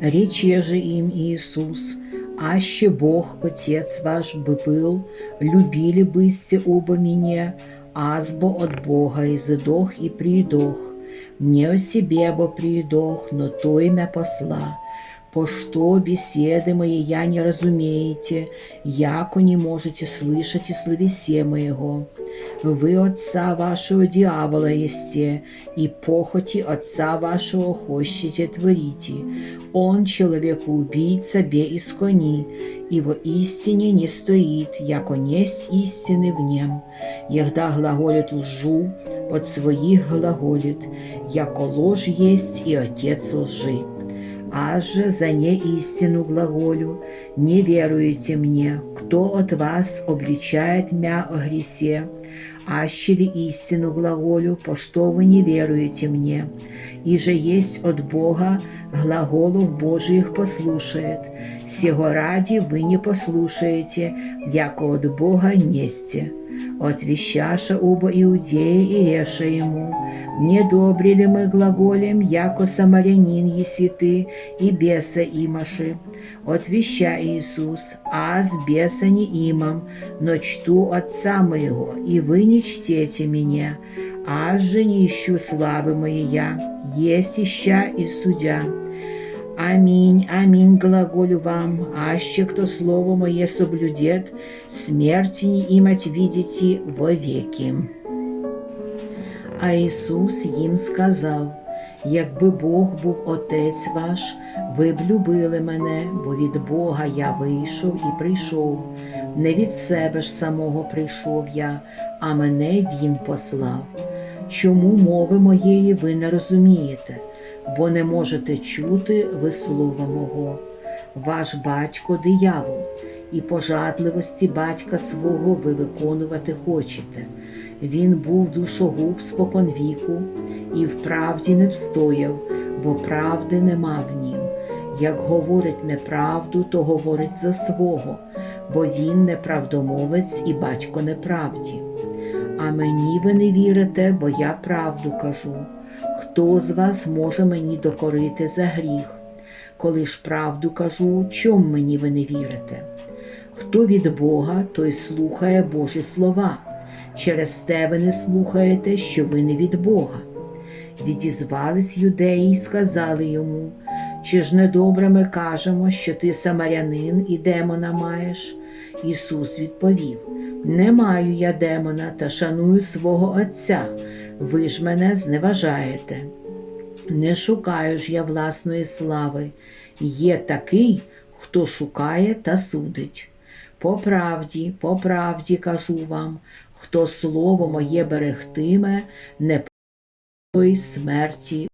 Рече же им Иисус, аще Бог, Отец ваш, бы был, любили бысте оба меня, азбо от Бога изыдох и приидох, не о себе бо приидох, но то имя посла. По что беседы мои я не разумеете, яко не можете слышать и словесе моего. Вы отца вашего дьявола есте, и похоти отца вашего хочете творите. Он человеку убийца бе из кони, и во истине не стоит, яко несть истины в нем. Егда глаголит лжу, от своих глаголит, яко ложь есть и отец лжи. Аж же за неистину глаголю, не веруете мне, кто от вас обличает мя о гресе, аще ли истину глаголю, по что вы не веруете мне, и же есть от Бога глаголов Божиих послушает, сего ради вы не послушаете, яко от Бога несте. Отвещаша оба иудеи и реша ему, не добре ли мы глаголем, яко самарянин еси ты, и беса имаши. Отвеща Иисус, аз беса не имам, но чту Отца моего, и вы не чтете меня, аз же не ищу славы моей я, есть ища и судя. Аминь, аминь, глаголю вам, аще кто слово мое соблюдет, смерти не имать видите вовеки. А Ісус їм сказав: якби Бог був Отець ваш, ви б любили мене, бо від Бога я вийшов і прийшов. Не від себе ж самого прийшов я, а мене Він послав. Чому мови моєї ви не розумієте, бо не можете чути ви слова мого? Ваш батько диявол, і пожадливості батька свого ви виконувати хочете. Він був душогуб спокон віку, і в правді не встояв, бо правди нема в нім. Як говорить неправду, то говорить за свого, бо він неправдомовець і батько неправді. А мені ви не вірите, бо я правду кажу. Хто з вас може мені докорити за гріх? Коли ж правду кажу, чом мені ви не вірите? Хто від Бога, той слухає Божі слова. Через те ви не слухаєте, що ви не від Бога. Відізвались юдеї й сказали йому, чи ж недобре ми кажемо, що ти самарянин і демона маєш? Ісус відповів: Не маю я демона та шаную свого Отця, ви ж мене зневажаєте. Не шукаю ж я власної слави, є такий, хто шукає та судить. По правді, по правді кажу вам, хто слово моє берегтиме, не той смерті